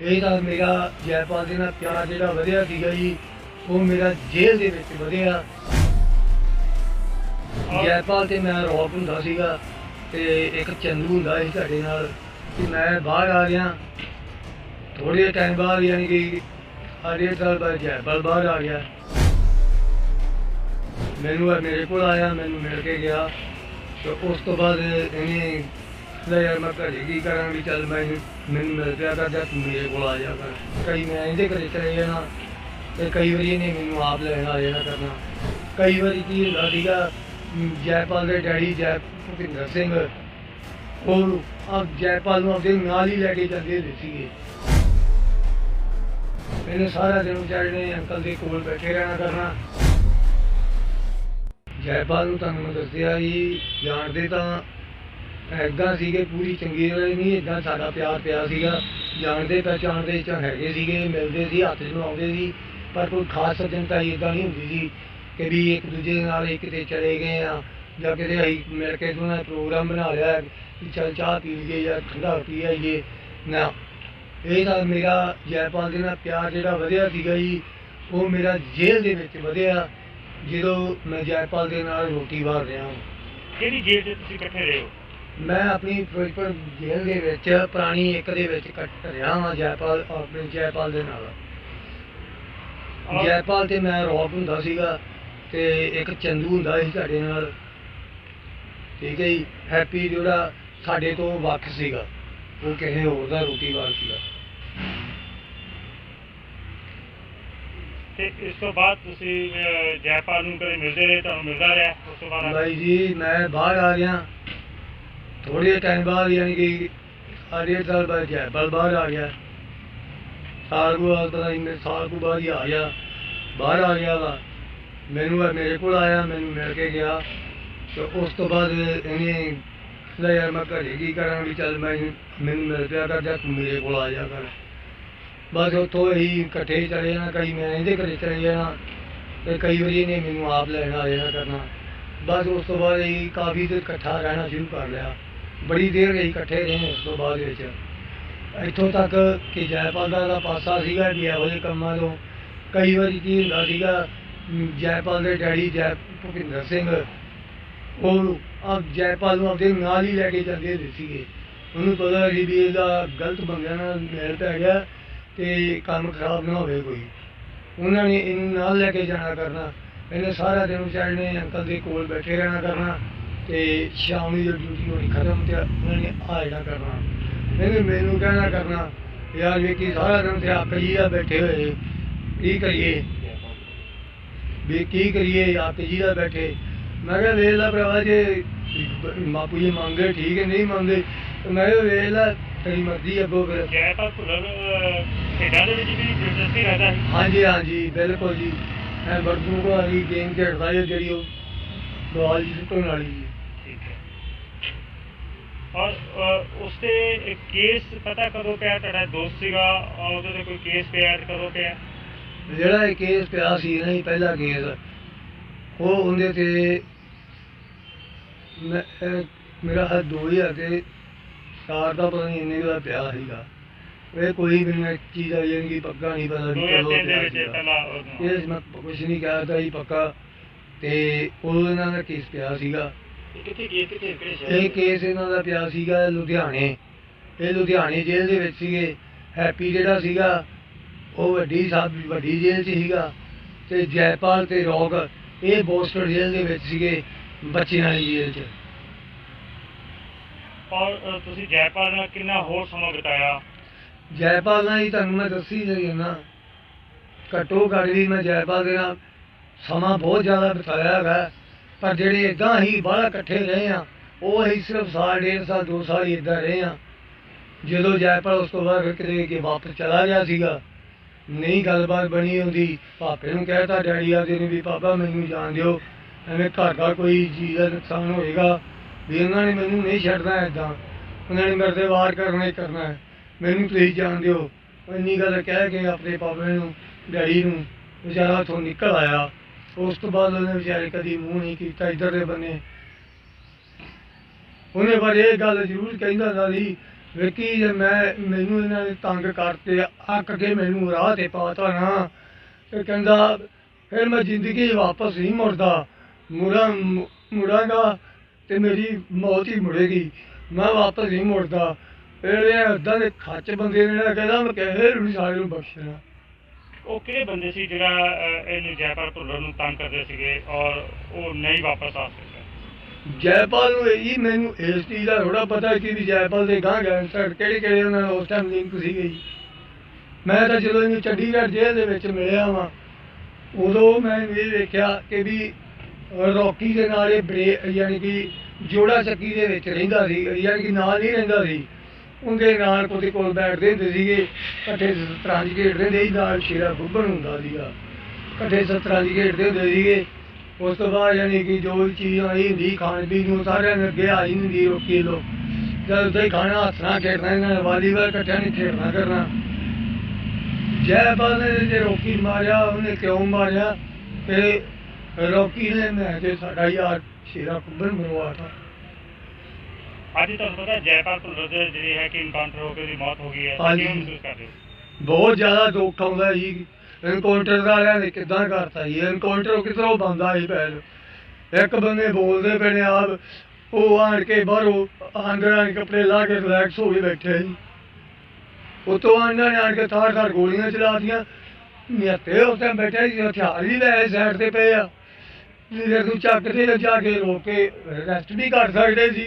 ਇਹ ਤਾਂ ਮੇਰਾ ਜੈਪਾਲ ਦੇ ਨਾਲ ਪਿਆਰ ਜਿਹੜਾ ਵਧਿਆ ਸੀਗਾ ਜੀ, ਉਹ ਮੇਰਾ ਜੇਲ੍ਹ ਦੇ ਵਿੱਚ ਵਧਿਆ। ਜੈਪਾਲ ਤੇ ਮੈਂ ਰੌਕ ਹੁੰਦਾ ਸੀਗਾ ਤੇ ਇੱਕ ਚੰਦੂ ਹੁੰਦਾ ਸੀ ਸਾਡੇ ਨਾਲ ਕਿ ਮੈਂ ਬਾਹਰ ਆ ਗਿਆ। ਥੋੜੇ ਟਾਈਮ ਬਾਅਦ ਯਾਨੀ ਕਿ ਅਰੇ ਸਾਲ ਬਾਅਦ ਜੈਪਾਲ ਬਾਹਰ ਆ ਗਿਆ। ਮੈਨੂੰ ਮੇਰੇ ਕੋਲ ਆਇਆ, ਮੈਨੂੰ ਮਿਲ ਕੇ ਗਿਆ। ਤੇ ਉਸ ਤੋਂ ਬਾਅਦ ਇਹਨੇ ਲੈ ਯਾਰ ਮੈਂ ਘਰੇ ਕੀ ਕਰਾਂ ਵੀ ਚੱਲ ਮੈਂ ਮੈਨੂੰ ਮਿਲ ਪਿਆ ਕਰ ਜਾਂ ਤੂੰ ਮੇਰੇ ਕੋਲ ਆ ਜਾ ਕਰ। ਕਈ ਮੈਂ ਇਹਦੇ ਘਰੇ ਚਲੇ ਜਾਣਾ ਤੇ ਕਈ ਵਾਰੀ ਇਹਨੇ ਮੈਨੂੰ ਆਪ ਲੈਣ ਆ ਜਾਣਾ ਕਰਨਾ। ਕਈ ਵਾਰੀ ਕੀ ਹੁੰਦਾ ਸੀਗਾ ਜੈਪਾਲ ਦੇ ਡੈਡੀ ਜੈ ਭੁਪਿੰਦਰ ਸਿੰਘ ਉਹ ਆਪ ਜੈਪਾਲ ਨੂੰ ਆਪਦੇ ਨਾਲ ਹੀ ਲੈ ਕੇ ਜਾਂਦੇ ਹੁੰਦੇ ਸੀਗੇ। ਮੈਨੂੰ ਸਾਰਾ ਦਿਨ ਵਿਚਾਰੇ ਨੇ ਅੰਕਲ ਦੇ ਕੋਲ ਬੈਠੇ ਰਹਿਣਾ ਕਰਨਾ। ਜੈਪਾਲ ਨੂੰ ਤੁਹਾਨੂੰ ਦੱਸਿਆ ਜੀ ਜਾਣਦੇ ਤਾਂ ਐਦਾਂ ਸੀਗੇ, ਪੂਰੀ ਚੰਗੀ ਤਰ੍ਹਾਂ ਨਹੀਂ, ਏਦਾਂ ਸਾਡਾ ਪਿਆਰ ਪਿਆ ਸੀਗਾ। ਜਾਣਦੇ ਪਹਿਚਾਣਦੇ ਚ ਹੈਗੇ ਸੀਗੇ, ਮਿਲਦੇ ਸੀ, ਹੱਥ ਨੂੰ ਆਉਂਦੇ ਸੀ, ਪਰ ਕੋਈ ਖਾਸ ਸੱਜਣਤਾ ਇਦਾਂ ਨਹੀਂ ਹੁੰਦੀ ਸੀ ਕਿ ਵੀ ਇੱਕ ਦੂਜੇ ਦੇ ਨਾਲ ਹੀ ਕਿਤੇ ਚਲੇ ਗਏ ਆ, ਜਾਂ ਕਿਤੇ ਅਸੀਂ ਮਿਲ ਕੇ ਦੋਨਾਂ ਪ੍ਰੋਗਰਾਮ ਬਣਾ ਲਿਆ ਕਿ ਚੱਲ ਚਾਹ ਪੀ ਲਈਏ ਜਾਂ ਠੰਡਾ ਪੀ ਆਈਏ। ਨਾ, ਇਹ ਤਾਂ ਮੇਰਾ ਜੈਪਾਲ ਦੇ ਨਾਲ ਪਿਆਰ ਜਿਹੜਾ ਵਧਿਆ ਸੀਗਾ ਜੀ, ਉਹ ਮੇਰਾ ਜੇਲ੍ਹ ਦੇ ਵਿੱਚ ਵਧਿਆ, ਜਦੋਂ ਮੈਂ ਜੈਪਾਲ ਦੇ ਨਾਲ ਰੋਟੀ ਵਾਰ ਰਿਹਾ ਕਿਹੜੀ ਜੇਲ੍ਹ 'ਚ ਤੁਸੀਂ ਇਕੱਠੇ ਰਹੇ ਹੋ? ਮੈਂ ਆਪਣੀ ਫਿਰੋਜ਼ਪੁਰ ਜੇਲ੍ਹ ਦੇ ਵਿੱਚ ਪੁਰਾਣੀ ਇੱਕ ਦੇ ਵਿੱਚ ਕੱਟ ਰਿਹਾ ਹਾਂ ਜੈਪਾਲ ਆਪਣੇ ਜੈਪਾਲ ਦੇ ਨਾਲ। ਜੈਪਾਲ ਤੇ ਮੈਂ ਰੌਕ ਹੁੰਦਾ ਸੀਗਾ ਤੇ ਇੱਕ ਚੰਦੂ ਹੁੰਦਾ ਸੀ ਸਾਡੇ ਨਾਲ। ਠੀਕ ਹੈ ਜੀ ਹੈਪੀ ਜਿਹੜਾ ਸਾਡੇ ਤੋਂ ਵੱਖ ਸੀਗਾ। ਉਹ ਕਿਸੇ ਹੋਰ ਦਾ ਰੋਟੀ ਵਾਰ ਸੀਗਾ। ਤੇ ਇਸ ਤੋਂ ਬਾਅਦ ਤੁਸੀਂ ਜੈਪਾਲ ਨੂੰ ਕਦੇ ਮਿਲਦੇ ਰਹੇ ਤੁਹਾਨੂੰ ਮਿਲਦਾ ਰਿਹਾ? ਉਸ ਤੋਂ ਬਾਅਦ ਬਾਈ ਜੀ ਮੈਂ ਬਾਹਰ ਆ ਗਿਆ। ਥੋੜੇ ਟਾਈਮ ਬਾਅਦ ਯਾਨੀ ਕਿ ਅਰੇ ਸਾਲ ਬਾਅਦ ਜੈਪਾਲ ਬਾਹਰ ਆ ਗਿਆ। ਸਾਲ ਕੁ ਬਾਅਦ ਪਤਾ ਨਹੀਂ ਸਾਲ ਕੁ ਬਾਅਦ ਹੀ ਆ ਗਿਆ। ਬਾਹਰ ਆ ਗਿਆ ਵਾ। ਮੈਨੂੰ ਮੇਰੇ ਕੋਲ ਆਇਆ, ਮੈਨੂੰ ਮਿਲ ਕੇ ਗਿਆ। ਤੇ ਉਸ ਤੋਂ ਬਾਅਦ ਇਹਨੇ ਲੈ ਯਾਰ ਮੈਂ ਘਰੇ ਕੀ ਕਰਾਂ ਵੀ ਚੱਲ ਮੈਂ ਮੈਨੂੰ ਮਿਲ ਪਿਆ ਕਰ ਜਾਂ ਤੂੰ ਮੇਰੇ ਕੋਲ ਆ ਜਾ ਕਰ। ਬਸ ਉੱਥੋਂ ਹੀ ਇਕੱਠੇ ਚਲੇ ਜਾਣਾ। ਕਈ ਮੈਂ ਇਹਦੇ ਘਰੇ ਚਲੇ ਜਾਣਾ ਤੇ ਕਈ ਵਾਰੀ ਇਹਨੇ ਮੈਨੂੰ ਆਪ ਲੈਣ ਆ ਜਾਣਾ ਕਰਨਾ। ਬਸ ਉਸ ਤੋਂ ਬਾਅਦ ਅਸੀਂ ਕਾਫੀ ਦਿਨ ਇਕੱਠਾ ਰਹਿਣਾ ਸ਼ੁਰੂ ਕਰ ਲਿਆ। ਬੜੀ ਦੇਰ ਅਸੀਂ ਇਕੱਠੇ ਰਹੇ ਉਸ ਤੋਂ ਬਾਅਦ ਵਿੱਚ। ਇੱਥੋਂ ਤੱਕ ਕਿ ਜੈਪਾਲ ਦਾ ਪਾਸਾ ਸੀਗਾ ਵੀ ਇਹੋ ਜਿਹੇ ਕੰਮਾਂ ਤੋਂ। ਕਈ ਵਾਰੀ ਕੀ ਹੁੰਦਾ ਸੀਗਾ ਜੈਪਾਲ ਦੇ ਡੈਡੀ ਜੈ ਭੁਪਿੰਦਰ ਸਿੰਘ, ਉਹ ਆਪ ਜੈਪਾਲ ਨੂੰ ਆਪਦੇ ਨਾਲ ਹੀ ਲੈ ਕੇ ਜਾਂਦੇ ਹੁੰਦੇ ਸੀਗੇ। ਉਹਨੂੰ ਪਤਾ ਸੀ ਵੀ ਇਹਦਾ ਗਲਤ ਬੰਦਿਆਂ ਨਾਲ ਮੇਲ ਪੈ ਗਿਆ ਤੇ ਕੰਮ ਖਰਾਬ ਨਾ ਹੋਵੇ ਕੋਈ। ਉਹਨਾਂ ਨੇ ਇਹਨੂੰ ਨਾਲ ਲੈ ਕੇ ਜਾਣਾ ਕਰਨਾ। ਇਹਨੇ ਸਾਰਾ ਦਿਨ ਵਿਚਾਰੇ ਨੇ ਅੰਕਲ ਦੇ ਕੋਲ ਬੈਠੇ ਰਹਿਣਾ ਕਰਨਾ। ਤੇ ਸ਼ਾਮ ਨੂੰ ਜਦੋਂ ਡਿਊਟੀ ਹੋਣੀ ਖਤਮ ਤੇ ਉਹਨਾਂ ਨੇ ਆ ਜਾਣਾ ਕਰਨਾ। ਇਹਨੇ ਮੈਨੂੰ ਕਹਿਣਾ ਕਰਨਾ ਯਾਰ ਵੇਖੀ ਸਾਰਾ ਦਿਨ ਤੇ ਆਪ ਜੀ ਆ ਬੈਠੇ ਹੋਏ ਕੀ ਕਰੀਏ? ਵੀ ਕੀ ਕਰੀਏ ਆਪ ਜੀ ਦਾ ਬੈਠੇ। ਮੈਂ ਕਿਹਾ ਵੇਖ ਲੈ ਭਰਾਵਾ ਜੇ ਮਾਪੂ ਜੀ ਮੰਗੇ ਠੀਕ ਹੈ ਨਹੀਂ ਮੰਗੇ ਤੇ ਮੈਂ ਕਿਹਾ ਵੇਖ ਲੈ ਤੇਰੀ ਮਰਜ਼ੀ ਅੱਗੋਂ ਫਿਰ। ਜੈਪਾਲ ਭੁੱਲਰ ਅਹ, ਖੇਡਾਂ ਦੇ ਵਿੱਚ ਵੀ ਦਿਲਚਸਪੀ ਰਹਿੰਦਾ ਸੀ। ਹਾਂਜੀ ਹਾਂਜੀ ਬਿਲਕੁਲ ਜੀ। ਮੈਂ ਵਰਦੂ ਵਾਲੀ ਗੇਮ ਖੇਡਦਾ ਜਿਹੜੀ ਉਹ। ਬਾਲ ਜੀ ਸੁੱਟਣ ਵਾਲੀ ਜੀ। ਠੀਕ ਹੈ। ਔਰ ਅਹ, ਉਸ ਤੇ ਇੱਕ ਕੇਸ ਪਤਾ ਕਦੋਂ ਪਿਆ? ਤੁਹਾਡਾ ਦੋਸਤ ਸੀਗਾ ਔਰ ਉਹਦੇ ਤੇ ਕੋਈ ਕੇਸ ਪਿਆ ਤੇ ਕਦੋਂ ਪਿਆ? ਜਿਹੜਾ ਇਹ ਕੇਸ ਪਿਆ ਸੀ ਨਾ ਜੀ ਪਹਿਲਾ ਕੇਸ ਉਹ ਉਹਦੇ ਤੇ ਮੈਂ ਇਹ ਮੇਰਾ ਹੱਥ 2000 ਦੇ ਸਾਰ ਦਾ ਪਤਾ ਨਹੀਂ ਇੰਨੇ ਕੁ ਦਾ ਪਿਆ ਸੀਗਾ। ਇਹ ਕੋਈ ਵੀ ਮੈਂ ਚੀਜ਼ ਆ ਜਾਣੀ ਕਿ ਪੱਕਾ ਨਹੀਂ ਪਤਾ ਵੀ ਦੋ ਹਜ਼ਾਰ ਕਦੋਂ ਤਿੰਨ ਦੇ ਪਿਆ ਵਿੱਚ ਸੀਗਾ। ਪਹਿਲਾਂ ਉਹਨੂੰ- ਇਹ ਮੈਂ ਕੁਝ ਨਹੀਂ ਕਹਿ ਤਾ ਜੀ ਪੱਕਾ ਤੇ ਉਹ ਇਹਨਾਂ ਦਾ ਕੇਸ ਪਿਆ ਸੀਗਾ। ਕਿੱਥੇ ਕੇਸ ਕਿੱਥੇ ਕਿਹੜੇ ਇਹ ਕੇਸ ਇਹਨਾਂ ਦਾ ਪਿਆ ਸੀਗਾ ਲੁਧਿਆਣੇ। ਇਹ ਲੁਧਿਆਣੇ ਜੇਲ੍ਹ ਦੇ ਵਿੱਚ ਸੀਗੇ। ਹੈਪੀ ਜਿਹੜਾ ਸੀਗਾ ਉਹ ਵੱਡੀ ਸਾਹਿਬ ਵੱਡੀ ਜੇਲ੍ਹ 'ਚ ਸੀਗਾ ਤੇ ਜੈਪਾਲ ਤੇ ਰੌਕ ਇਹ ਬੋਸਟਰ ਜੇਲ੍ਹ ਦੇ ਵਿੱਚ ਸੀਗੇ ਬੱਚਿਆਂ ਵਾਲੀ ਜੇਲ੍ਹ 'ਚ। ਔਰ ਤੁਸੀਂ ਜੈਪਾਲ ਨਾਲ ਕਿੰਨਾ ਹੋਰ ਸਮਾਂ ਬਿਤਾਇਆ? ਜੈਪਾਲ ਨਾਲ ਹੀ ਤੁਹਾਨੂੰ ਮੈਂ ਦੱਸੀ ਰਹੀ ਨਾ ਘੱਟੋ ਘੱਟ ਵੀ ਮੈਂ ਜੈਪਾਲ ਦੇ ਨਾਲ ਸਮਾਂ ਬਹੁਤ ਜ਼ਿਆਦਾ ਬਿਤਾਇਆ ਹੈਗਾ। ਪਰ ਜਿਹੜੇ ਇਦਾਂ ਹੀ ਬਾਹਲਾ ਇਕੱਠੇ ਰਹੇ ਆ, ਉਹ ਅਸੀਂ ਸਿਰਫ ਸਾਲ, ਡੇਢ ਸਾਲ, ਦੋ ਸਾਲ ਹੀ ਇਦਾਂ ਰਹੇ ਆ। ਜਦੋਂ ਜੈਪਾਲ ਉਸ ਤੋਂ ਬਾਅਦ ਫਿਰ ਕਿਤੇ ਕਿ ਵਾਪਸ ਚਲਾ ਗਿਆ ਸੀਗਾ, ਨਹੀਂ ਗੱਲਬਾਤ ਬਣੀ ਹੁੰਦੀ ਪਾਪੇ ਨੂੰ ਕਹਿਤਾ ਡੈਡੀ ਆ ਨੇ ਵੀ ਪਾਪਾ ਮੈਨੂੰ ਜਾਣ ਦਿਓ। ਐਵੇਂ ਘਰ ਦਾ ਕੋਈ ਚੀਜ਼ ਦਾ ਨੁਕਸਾਨ ਹੋਏਗਾ। ਵੀ ਉਹਨਾਂ ਨੇ ਮੈਨੂੰ ਨਹੀਂ ਛੱਡਣਾ ਏਦਾਂ। ਉਹਨਾਂ ਨੇ ਮੇਰੇ ਤੇ ਵਾਰ ਕਰਨਾ ਹੀ ਕਰਨਾ ਮੈਨੂੰ ਤੁਸੀਂ ਜਾਣ ਦਿਓ। ਇੰਨੀ ਗੱਲ ਕਹਿ ਕੇ ਆਪਣੇ ਪਾਪੇ ਨੂੰ, ਡੈਡੀ ਨੂੰ ਵਿਚਾਰਾ ਉੱਥੋਂ ਨਿਕਲ ਆਇਆ। ਉਸ ਤੋਂ ਬਾਅਦ ਉਹਨੇ ਵਿਚਾਰੇ ਕਦੀ ਮੂੰਹ ਨਹੀਂ ਕੀਤਾ ਇੱਧਰ ਦੇ ਬੰਨੇ। ਉਹਨੇ ਪਰ ਇਹ ਗੱਲ ਜ਼ਰੂਰ ਕਹਿੰਦਾ ਹੁੰਦਾ ਵੇਖੀ ਜੇ ਮੈਂ, ਮੈਨੂੰ ਇਹਨਾਂ ਨੇ ਤੰਗ ਕਰਤੇ, ਅੱਕ ਕੇ ਮੈਨੂੰ ਰਾਹ ਤੇ ਪਾਤਾ ਨਾ ਤੇ ਕਹਿੰਦਾ, ਫਿਰ ਮੈਂ ਜ਼ਿੰਦਗੀ 'ਚ ਵਾਪਸ ਨਹੀਂ ਮੁੜਦਾ। ਮੁੜਾ, ਮੁੜਾਂਗਾ ਤੇ ਮੇਰੀ ਮੌਤ ਹੀ ਮੁੜੇਗੀ। ਮੈਂ ਵਾਪਸ ਨਹੀਂ ਮੁੜਦਾ। ਇਹੜੇ ਅੱਦਾਂ ਦੇ ਖੱਚ ਬੰਦੇ ਨੇ ਕਹਿੰਦਾ, ਮੈਂ ਕਿਸੇ ਨੂੰ ਨੀ ਸਾਰੇ ਨੂੰ ਬਖਸ਼ਣਾ। ਉਹ ਕਿਹੜੇ ਬੰਦੇ ਸੀ ਜਿਹੜਾ ਅਹ, ਇਹਨੂੰ ਜੈਪਾਲ ਭੁੱਲਰ ਨੂੰ ਤੰਗ ਕਰਦੇ ਸੀਗੇ ਔਰ ਉਹ ਨਹੀਂ ਵਾਪਸ ਆ ਸਕਿਆ ਜੈਪਾਲ ਨੂੰ ਇਹ ਮੈਨੂੰ ਇਸ ਚੀਜ਼ ਦਾ ਥੋੜਾ ਪਤਾ ਕਿ ਵੀ ਜੈਪਾਲ ਦੇ ਗਾਂ ਗੈਂਗਸਟਰ ਕਿਹੜੇ ਕਿਹੜੇ ਉਹਨਾਂ ਨਾਲ ਉਸ ਟਾਈਮ ਲਿੰਕ ਸੀਗੇ ਜੀ। ਮੈਂ ਤਾਂ ਜਦੋਂ ਇਹਨੂੰ ਚੰਡੀਗੜ੍ਹ ਜੇਲ੍ਹ ਦੇ ਵਿੱਚ ਮਿਲਿਆ ਵਾਂ ਉਦੋਂ ਮੈਂ ਇਹ ਵੇਖਿਆ ਕਿ ਵੀ ਰੌਕੀ ਦੇ ਨਾਲ ਇਹ ਬਰੇ ਯਾਨੀ ਕਿ ਜੋੜਾ ਚੱਕੀ ਦੇ ਵਿੱਚ ਰਹਿੰਦਾ ਸੀ ਯਾਨੀ ਕਿ ਨਾਲ ਨਹੀਂ ਰਹਿੰਦਾ ਸੀ। ਉਹਦੇ ਨਾਲ ਕੋਦੇ ਕੋਲ ਬੈਠਦੇ ਹੁੰਦੇ ਸੀਗੇ। ਇਕੱਠੇ ਸਤਰੰਜ ਖੇਡਦੇ ਹੁੰਦੇ ਨਾਲ ਸ਼ੇਰਾ ਗੁੱਬਣ ਹੁੰਦਾ ਸੀਗਾ। ਇਕੱਠੇ ਸਤਰੰਜ ਖੇਡਦੇ ਹੁੰਦੇ ਸੀਗੇ। ਉਸ ਤੋਂ ਬਾਅਦ ਯਾਨੀ ਕਿ ਜੋ ਵੀ ਚੀਜ਼ ਆਈ ਹੁੰਦੀ, ਖਾਣ ਪੀਣ ਨੂੰ ਸਾਰਿਆਂ ਨੇ ਅੱਗੇ ਆਈ ਹੁੰਦੀ ਰੋਕੀ ਲੋ ਜਦ ਉੱਥੇ ਖਾਣਾ, ਹੱਥ ਨਾਲ ਖੇਡਣਾ, ਇਹਨਾਂ ਨੇ ਵਾਲੀਬਾਲ ਇਕੱਠਿਆਂ ਨੇ ਖੇਡਣਾ ਕਰਨਾ। ਜੈਪਾਲ ਨੇ ਜੇ ਰੋਕੀ ਮਾਰਿਆ, ਉਹਨੇ ਕਿਉਂ ਮਾਰਿਆ? ਤੇ ਰੋਕੀ ਨੇ, ਮੈਂ ਤੇ ਸਾਡਾ ਯਾਰ ਸ਼ੇਰਾ ਕੁੱਬਣ ਮਰਵਾਤਾ ਅੱਜ ਤੁਹਾਨੂੰ ਪਤਾ ਜੈਪਾਲ ਭੁੱਲਰ ਦੇ ਜਿਹੜੀ ਹੈ ਕਿ ਇਨਕਾਊਂਟਰ ਹੋ ਕੇ ਉਹਦੀ ਮੌਤ ਹੋ ਗਈ ਹੈ। ਹਾਂਜੀ। ਕਿਵੇਂ ਮਹਿਸੂਸ ਕਰਦੇ ਹੋ? ਬਹੁਤ ਜ਼ਿਆਦਾ ਦੁੱਖ ਆਉਂਦਾ ਜੀ। ਐਨਕਾਊਂਟਰ ਵਾਲਿਆਂ ਨੇ ਕਿਦਾਂ ਕਰਤਾ ਜੀ? ਐਨਕਾਊਂਟਰ ਕਿਧਰੋਂ ਬੰਦਾ ਸੀ ਪਹਿਲ ਇੱਕ ਬੰਦੇ ਬੋਲਦੇ ਪਏ ਨੇ ਆਪ ਉਹ ਆਣ ਕੇ ਬਾਹਰੋਂ ਆਂਗਰਾਂ ਦੇ ਕੱਪੜੇ ਲਾ ਕੇ ਰਿਲੈਕਸ ਹੋ ਕੇ ਬੈਠੇ ਜੀ। ਉਤੋਂ ਇਹਨਾਂ ਨੇ ਆਣ ਕੇ ਥਾਰ ਥਾਰ ਗੋਲੀਆਂ ਚਲਾਤੀਆਂ। ਨਿਹੱਤੇ ਉੱਤੇ ਬੈਠੇ ਸੀ ਹਥਿਆਰ ਵੀ ਲੈ ਸਾਈਡ ਤੇ ਪਏ ਆ। ਲੀਡਰ ਨੂੰ ਚੱਕ ਕੇ ਜਾ ਕੇ ਰੋਕ ਕੇ ਰੈਸਟ ਵੀ ਕਰ ਸਕਦੇ ਸੀ।